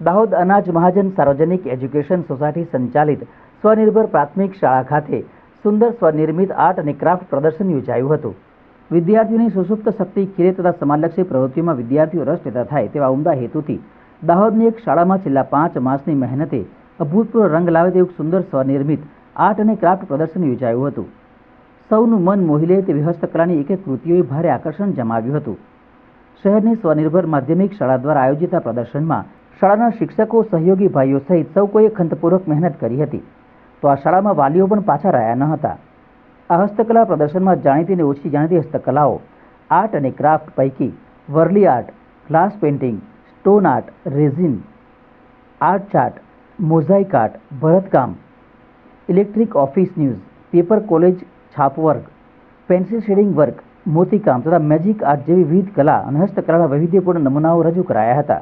દાહોદ અનાજ મહાજન સાર્વજનિક education society સંચાલિત સ્વનિર્ભર પ્રાથમિક શાળા ખાતે સુંદર સ્વનિર્મિત આર્ટ અને ક્રાફ્ટ પ્રદર્શન યોજાયું હતું. વિદ્યાર્થીઓની સુસુપ્ત શક્તિ ખીલે તથા સમાજલક્ષી પ્રવૃત્તિઓમાં વિદ્યાર્થીઓ રસ લેતા થાય તેવા ઉમદા હેતુથી દાહોદની એક શાળામાં છેલ્લા પાંચ માસની મહેનતે અભૂતપૂર્વ રંગ લાવે તેવું સુંદર સ્વનિર્મિત આર્ટ અને ક્રાફ્ટ પ્રદર્શન યોજાયું હતું. સૌનું મન મોહી લે તેવી હસ્તકલાની એક એક કૃતિઓએ ભારે આકર્ષણ જમાવ્યું હતું. શહેરની સ્વનિર્ભર માધ્યમિક શાળા દ્વારા આયોજિત આ પ્રદર્શનમાં શાળાના શિક્ષકો, સહયોગી ભાઈઓ સહિત સૌ કોઈએ ખંતપૂર્વક મહેનત કરી હતી. તો આ શાળામાં વાલીઓ પણ પાછા રહ્યા ન હતા. આ હસ્તકલા પ્રદર્શનમાં જાણીતી ને ઓછી જાણીતી હસ્તકલાઓ, આર્ટ અને ક્રાફ્ટ પૈકી Warli art, glass painting, stone art, resin, art chart, mosaic art, ભરતકામ, electric office news, paper collage છાપવર્ક pencil shading work, મોતીકામ તથા મેજિક આર્ટ જેવી વિવિધ કલા અને હસ્તકલાના વૈવિધ્યપૂર્ણ નમૂનાઓ રજૂ કરાયા હતા.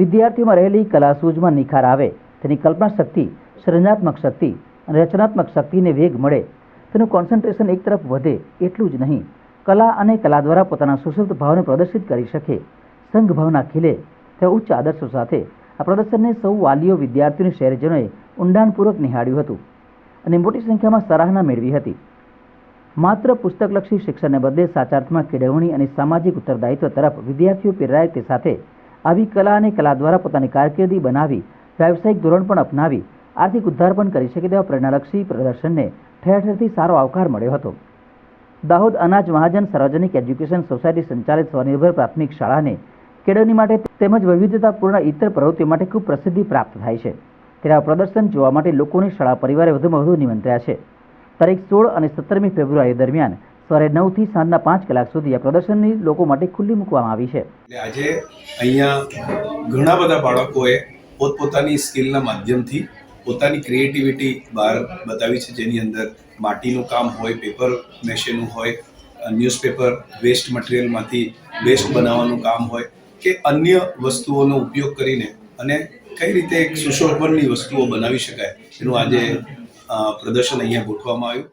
વિદ્યાર્થીઓમાં રહેલી કલા સૂઝમાં નિખાર આવે. તેની કલ્પના શક્તિ, સર્જનાત્મક શક્તિ અને રચનાત્મક શક્તિને વેગ મળે. તેનું કોન્સન્ટ્રેશન એક તરફ વધે એટલું જ નહીં. કલા અને કલા દ્વારા પોતાના સુષુપ્ત ભાવને પ્રદર્શિત કરી શકે. સંઘ ભાવના ખીલે. તે ઉચ્ચ આદર્શો સાથે આ પ્રદર્શનને સૌ વાલીઓ વિદ્યાર્થીઓની શહેરજનોએ ઊંડાણપૂર્વક નિહાળ્યું હતું અને મોટી સંખ્યામાં સરાહના મેળવી હતી. માત્ર પુસ્તકલક્ષી શિક્ષણને બદલે સાચાર્થમાં કેળવણી અને સામાજિક ઉત્તરદાયિત્વ તરફ વિદ્યાર્થીઓ પ્રેરાય તે સાથે આવી કલા અને કલા દ્વારા પોતાની કારકિર્દી બનાવી, વ્યાવસાયિક ધોરણ પણ અપનાવી, આર્થિક ઉદ્ધાર પણ કરી શકે તેવા પ્રેરણાલક્ષી પ્રદર્શનને ઠેર ઠેરથી સારો આવકાર મળ્યો હતો. દાહોદ અનાજ મહાજન સાર્વજનિક એજ્યુકેશન સોસાયટી સંચાલિત સ્વનિર્ભર પ્રાથમિક શાળાને કેળવણી માટે તેમજ વૈવિધ્યતાપૂર્ણ ઇતર પ્રવૃત્તિઓ માટે ખૂબ પ્રસિદ્ધિ પ્રાપ્ત થાય છે. તેના પ્રદર્શન જોવા માટે લોકોની શાળા પરિવારે વધુમાં વધુ નિમંત્ર્યા છે. તારીખ સોળ અને સત્તરમી ફેબ્રુઆરી દરમિયાન સવારે નવથી સાંજના પાંચ કલાક સુધી આ પ્રદર્શનની લોકો માટે ખુલ્લી મૂકવામાં આવી છે. આજે અહીંયા ઘણા બધા બાળકોએ પોતપોતાની સ્કિલના માધ્યમથી પોતાની ક્રિએટિવિટી બહાર બતાવી છે, જેની અંદર માટીનું કામ હોય, પેપર મેશેનું હોય ન્યૂઝપેપર, વેસ્ટ મટીરિયલમાંથી બેસ્ટ બનાવવાનું કામ હોય, કે અન્ય વસ્તુઓનો ઉપયોગ કરીને અને કઈ રીતે એક સુશોભનની વસ્તુઓ બનાવી શકાય, એનું આજે પ્રદર્શન અહીંયા ગોઠવવામાં આવ્યું.